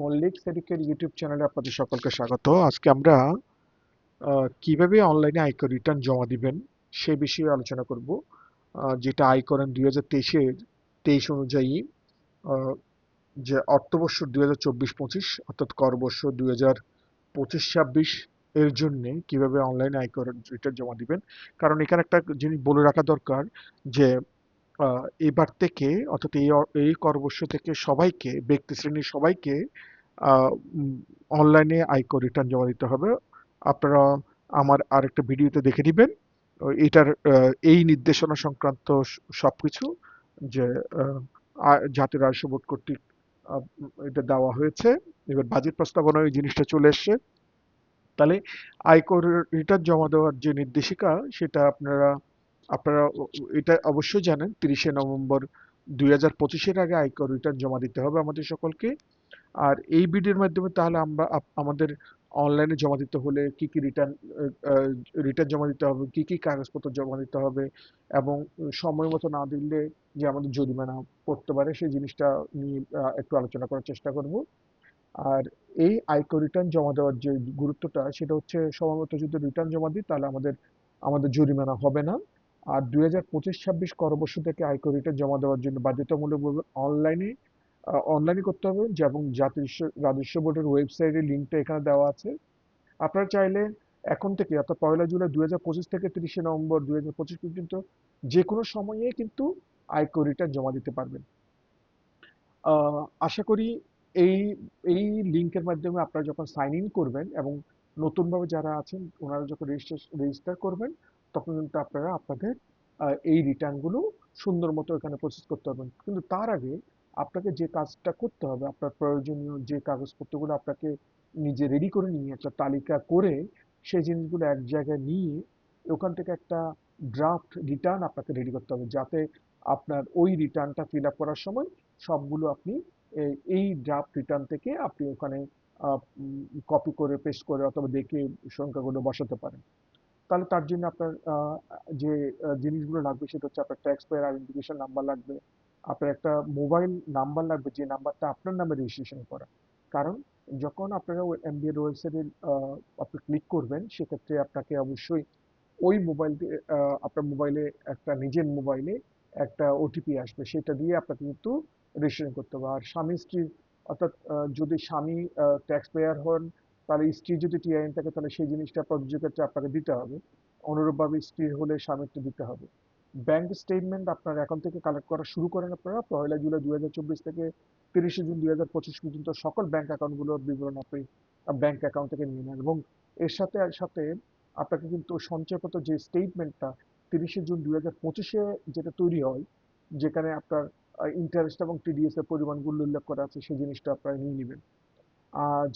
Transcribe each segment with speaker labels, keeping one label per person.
Speaker 1: Mallick সেদিকের YouTube চ্যানেলে আপনাদের সকলকে স্বাগত। আজকে আমরা কীভাবে অনলাইনে আয়কর রিটার্ন জমা দিবেন সে বিষয়ে আলোচনা করব। যেটা আয়করণ দুই হাজার তেইশের তেইশ অনুযায়ী যে অর্থবর্ষ দুই হাজার চব্বিশ পঁচিশ, অর্থাৎ করবর্ষ দুই হাজার পঁচিশ ছাব্বিশ এর জন্যে কীভাবে অনলাইনে আয়কর রিটার্ন জমা দিবেন। কারণ এখানে একটা জিনিস বলে রাখা দরকার যে এবার থেকে অর্থাৎ এই এই করবর্ষ থেকে সবাইকে, ব্যক্তি শ্রেণির সবাইকে অনলাইনে আয়কর রিটার্ন জমা দিতে হবে। আপনারা আমার আরেকটা ভিডিওতে দেখে দিবেন এটার এই নির্দেশনা সংক্রান্ত সব কিছু যে জাতীয় রাজস্ব বোর্ড কর্তৃক এটা দেওয়া হয়েছে। এবার বাজেট প্রস্তাবনায় এই জিনিসটা চলে এসছে। তাহলে আয়কর রিটার্ন জমা দেওয়ার যে নির্দেশিকা, সেটা আপনারা আপনারা এটা অবশ্যই জানেন, তিরিশে নভেম্বর দুই হাজার পঁচিশের আগে আয়কর রিটার্ন জমা দিতে হবে আমাদের সকলকে। আর এই ভিডিওর মাধ্যমে তাহলে আমরা আমাদের অনলাইনে জমা দিতে হলে কি কি রিটার্ন রিটার্ন জমা দিতে হবে, কি কি কাগজপত্র জমা দিতে হবে এবং সময় মতো না দিলে যে আমাদের জরিমানা পড়তে পারে সেই জিনিসটা নিয়ে একটু আলোচনা করার চেষ্টা করব। আর এই আয়কর রিটার্ন জমা দেওয়ার যে গুরুত্বটা, সেটা হচ্ছে সময় মতো যদি রিটার্ন জমা দিই তাহলে আমাদের আমাদের জরিমানা হবে না। আর দুই হাজার পঁচিশ ছাব্বিশ করবর্ষ থেকে আয়কর রিটার্ন জমা দেওয়ার জন্য বাধ্যতামূলক অনলাইনে অনলাইনে করতে হবে এবং জাতীয় রাজস্ব বোর্ডের ওয়েবসাইটের লিঙ্কটা এখানে দেওয়া আছে। আপনারা চাইলে এখন থেকে, অর্থাৎ পয়লা জুলাই দুই হাজার পঁচিশ থেকে তিরিশে নভেম্বর দুই হাজার পঁচিশ পর্যন্ত যে কোনো সময়ে কিন্তু আয়কর রিটার্ন জমা দিতে পারবেন। আশা করি এই এই লিঙ্কের মাধ্যমে আপনারা যখন সাইন ইন করবেন এবং নতুনভাবে যারা আছেন, ওনারা যখন রেজিস্টার রেজিস্টার করবেন তখন কিন্তু আপনারা আপনাদের এই রিটার্নগুলো সুন্দর মতো এখানে প্রসেস করতে পারবেন। কিন্তু তার আগে আপনাকে যে কাজটা করতে হবে, আপনার প্রয়োজনীয় যে কাগজপত্রগুলো আপনাকে নিজে রেডি করে নিয়ে একটা তালিকা করে সেই জিনিসগুলো এক জায়গায় নিয়ে ওখান থেকে একটা ড্রাফট রিটার্ন আপনাকে রেডি করতে হবে, যাতে আপনার ওই রিটার্নটা ফিল আপ করার সময় সবগুলো আপনি এই ড্রাফট রিটার্ন থেকে আপনি ওখানে কপি করে পেস্ট করে অথবা দেখে সংখ্যাগুলো বসাতে পারেন। তাহলে তার জন্য আপনার যে জিনিসগুলো লাগবে সেটা হচ্ছে আপনার ট্যাক্স পেয়ার আইডেন্টিফিকেশন নাম্বার লাগবে, আপনার একটা মোবাইল নাম্বার লাগবে, যে নাম্বারটা আপনার নামে রেজিস্ট্রেশন করা। কারণ যখন আপনারা ওই এমবিএর ওয়েবসাইটে আপনি ক্লিক করবেন, সেক্ষেত্রে আপনাকে অবশ্যই ওই মোবাইল দিয়ে আপনার মোবাইলে একটা নিজের মোবাইলে একটা ওটিপি আসবে, সেটা দিয়ে আপনাকে কিন্তু রেজিস্ট্রেশন করতে হবে। আর স্বামী স্ত্রীর অর্থাৎ যদি স্বামী ট্যাক্স পেয়ার হন তাহলে স্ত্রী যদি টিআইএন থাকে, তাহলে সেই জিনিসটা প্রযোজ্য ক্ষেত্রে আপনাকে দিতে হবে। অনুরূপভাবে স্ত্রীর হলে স্বামীরটা দিতে হবে। ব্যাংক স্টেটমেন্ট আপনার এখন থেকে কালেক্ট করা শুরু করেন আপনারা। পয়লা জুলাই দুই হাজার চব্বিশ থেকে তিরিশে জুন দুই হাজার পঁচিশ পর্যন্ত সকল ব্যাংক অ্যাকাউন্টগুলোর বিবরণ আপনি ব্যাংক অ্যাকাউন্ট থেকে নিয়ে নেন। এবং এর সাথে সাথে আপনাকে কিন্তু সঞ্চয়পত্র যে স্টেটমেন্টটা তিরিশে জুন দুই হাজার যেটা তৈরি হয়, যেখানে আপনার ইন্টারেস্ট এবং টিডিএস এর পরিমাণগুলো উল্লেখ করা আছে, সেই জিনিসটা আপনারা নিয়ে নেবেন।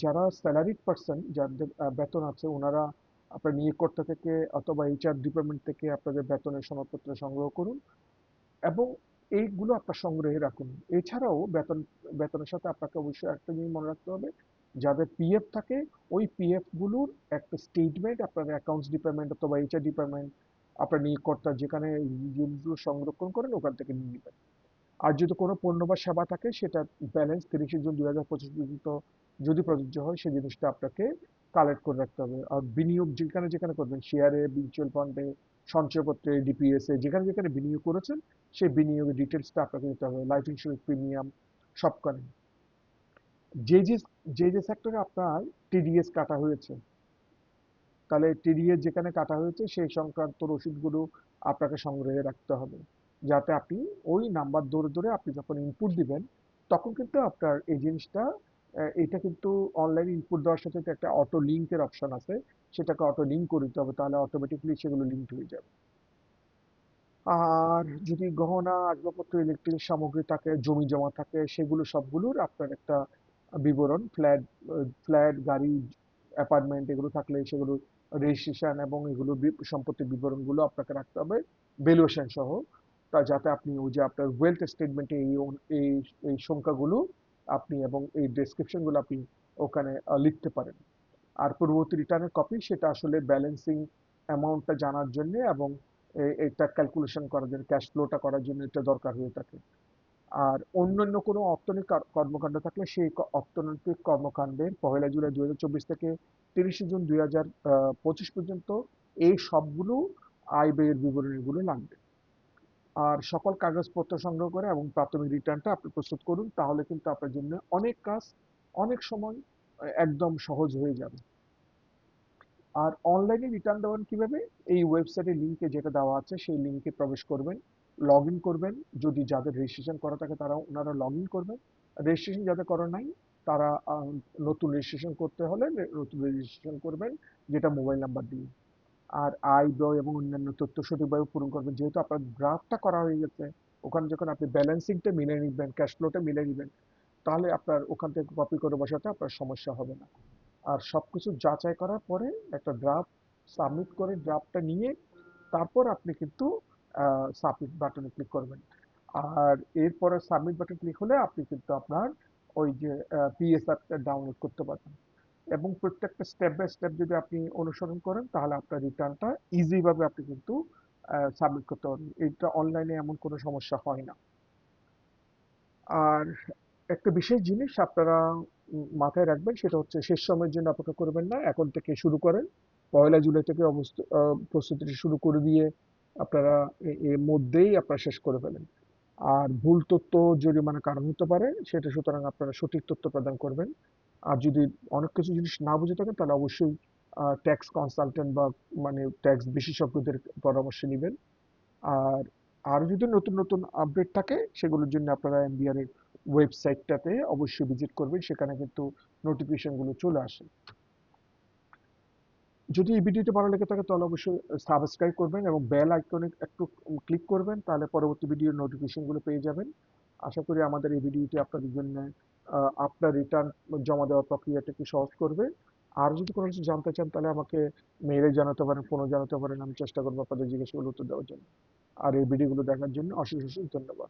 Speaker 1: যারা স্যালারিড পার্সন যাদের বেতন আছে, ওনারা আপনার নিয়োগকর্তা থেকে অথবা এইচআর ডিপার্টমেন্ট থেকে আপনাদের বেতনের সনদপত্র সংগ্রহ করুন এবং এইগুলো আপনার সংগ্রহে রাখুন। এছাড়াও বেতন, বেতনের সাথে আপনাকে অবশ্যই একটা জিনিস মনে রাখতে হবে, যাদের পিএফ থাকে, ওই পিএফগুলোর একটা স্টেটমেন্ট আপনার অ্যাকাউন্টস ডিপার্টমেন্ট অথবা এইচআর ডিপার্টমেন্ট আপনার নিয়োগকর্তা যেখানে জিনিসগুলো সংরক্ষণ করেন, ওখান থেকে নিয়ে নেবেন। আর যদি কোনো পণ্য বা সেবা থাকে, সেটা ব্যালেন্স তিরিশে জুন দুই হাজার পঁচিশ পর্যন্ত যদি প্রযোজ্য হয়, সেই জিনিসটা আপনাকে কালেক্ট করে রাখতে হবে। আর বিনিয়োগ যেখানে যেখানে করবেন শেয়ারে মিউচুয়াল ফান্ডে সঞ্চয়পত্রে ডিপিএস এ, যেখানে যেখানে বিনিয়োগ করেছেন, সেই বিনিয়োগের ডিটেলসটা আপনাকে দিতে হবে। লাইফ ইন্স্যুরেন্স প্রিমিয়াম সবখানে। যে যে যে যে সেক্টরে আপনার টিডিএস কাটা হয়েছে, তাহলে টিডিএস যেখানে কাটা হয়েছে, সেই সংক্রান্ত রসিদগুলো আপনাকে সংগ্রহে রাখতে হবে। যাতে আপনি ওই নাম্বার ধরে ধরে আপনি যখন ইনপুট দিবেন, তখন কিন্তু আপনার এই জিনিসটা এটা কিন্তু অনলাইন ইনপুট দেওয়ার সাথে একটা অটো লিঙ্কের অপশন আছে। সেটাকে অটো লিঙ্ক করে দিতে হবে, তাহলে অটোমেটিকলি সেগুলো লিঙ্ক হয়ে যাবে। আর যদি গহনা, আসবাবপত্র ইলেকট্রিক সামগ্রী থাকে, জমি জমা থাকে, সেগুলো সবগুলোর আপনার একটা বিবরণ ফ্ল্যাট ফ্ল্যাট গাড়ি অ্যাপার্টমেন্ট এগুলো থাকলে সেগুলো রেজিস্ট্রেশন এবং এগুলো সম্পত্তির বিবরণগুলো আপনাকে রাখতে হবে ভ্যালুয়েশন সহ। তা যাতে আপনি ওই যে আপনার ওয়েলথ স্টেটমেন্টে এই এই সংখ্যাগুলো আপনি এবং এই ডেসক্রিপশনগুলো আপনি ওখানে লিখতে পারেন। আর পূর্ববর্তী রিটার্নের কপি সেটা আসলে ব্যালেন্সিং অ্যামাউন্টটা জানার জন্য এবং এটা ক্যালকুলেশন করার জন্য ক্যাশ ফ্লোটা করার জন্য এটা দরকার হয়ে থাকে। আর অন্যান্য কোনো অর্থনৈতিক কর্মকাণ্ড থাকলে সেই অর্থনৈতিক কর্মকাণ্ডের পহেলা জুলাই দু হাজার চব্বিশ থেকে তিরিশে জুন দুই হাজার পঁচিশ পর্যন্ত এই সবগুলো আয় ব্যয়ের বিবরণীগুলো লাগবে। আর সকল কাগজপত্র সংগ্রহ করে এবং প্রাথমিক রিটার্নটা আপনি প্রস্তুত করুন, তাহলে কিন্তু আপনার জন্য অনেক কাজ অনেক সময় একদম সহজ হয়ে যাবে। আর অনলাইনে রিটার্ন দেওয়ান কীভাবে? এই ওয়েবসাইটের লিঙ্কে যেটা দেওয়া আছে, সেই লিঙ্কে প্রবেশ করবেন লগ ইন করবেন। যদি যাদের রেজিস্ট্রেশন করা থাকে তারা ওনারা লগ ইন করবেন। রেজিস্ট্রেশন যাদের করা নাই, তারা নতুন রেজিস্ট্রেশন করতে হলে নতুন রেজিস্ট্রেশন করবেন, যেটা মোবাইল নাম্বার দিয়ে। আর আয়, ব্যয় এবং অন্যান্য তথ্য সঠিকভাবে পূরণ করবেন। যেহেতু আপনার গ্রাফটা করা হয়ে গেছে, ওখানে যখন আপনি ব্যালেন্সিংটা মিলে নিবেন ক্যাশ ফ্লোটা মিলে নিবেন, তাহলে আপনার ওখান থেকে কপি করে বসাতে আপনার সমস্যা হবে না। আর সবকিছু যাচাই করার পরে একটা ড্রাফট সাবমিট করে ড্রাফটটা নিয়ে তারপর আপনি কিন্তু সাবমিট বাটনে ক্লিক করবেন। আর এরপরে সাবমিট বাটন ক্লিক হলে আপনি কিন্তু আপনার ওই যে পিএসআরটা ডাউনলোড করতে পারবেন। এবং প্রত্যেকটা স্টেপ বাই স্টেপ যদি আপনি অনুসরণ করেন তাহলে আপনার রিটার্নটা ইজিভাবে আপনি কিন্তু সাবমিট করতে পারবেন। এটা অনলাইনে এমন কোনো সমস্যা হয় না। আর একটা বিশেষ জিনিস আপনারা মাথায় রাখবেন সেটা হচ্ছে শেষ সময়ের জন্য অপেক্ষা করবেন না। এখন থেকে শুরু করেন। পয়লা জুলাই থেকে অবস্থ আহ, প্রস্তুতি শুরু করে দিয়ে আপনারা এর মধ্যেই আপনারা শেষ করে ফেলেন। আর ভুল তথ্য জরিমানা কারণ হতে পারে সেটা সুতরাং আপনারা সঠিক তথ্য প্রদান করবেন। আর যদি অনেক কিছু জিনিস না বুঝে থাকেন, তাহলে অবশ্যই ট্যাক্স কনসালটেন্ট বা মানে ট্যাক্স বিশেষজ্ঞদের পরামর্শ নেবেন। আর আরও যদি নতুন নতুন আপডেট থাকে, সেগুলোর জন্য আপনারা এমবিআর এর ওয়েবসাইটটাতে অবশ্যই ভিজিট করবেন, সেখানে কিন্তু নোটিফিকেশনগুলো চলে আসে। যদি এই ভিডিওটি ভালো লেগে থাকে, তাহলে অবশ্যই সাবস্ক্রাইব করবেন এবং বেল আইকনে একটু ক্লিক করবেন, তাহলে পরবর্তী ভিডিওর নোটিফিকেশনগুলো পেয়ে যাবেন। আশা করি আমাদের এই ভিডিওটি আপনাদের জন্য আপনার রিটার্ন জমা দেওয়ার প্রক্রিয়াটা কি সহজ করবে? আর যদি কোনো কিছু জানতে চান, তাহলে আমাকে মেইলে জানাতে পারেন ফোনে জানাতে পারেন। আমি চেষ্টা করব আপনাদের জিজ্ঞাসাগুলো উত্তর দেওয়ার জন্য। আর এই ভিডিওগুলো দেখার জন্য অশেষ অশেষ ধন্যবাদ।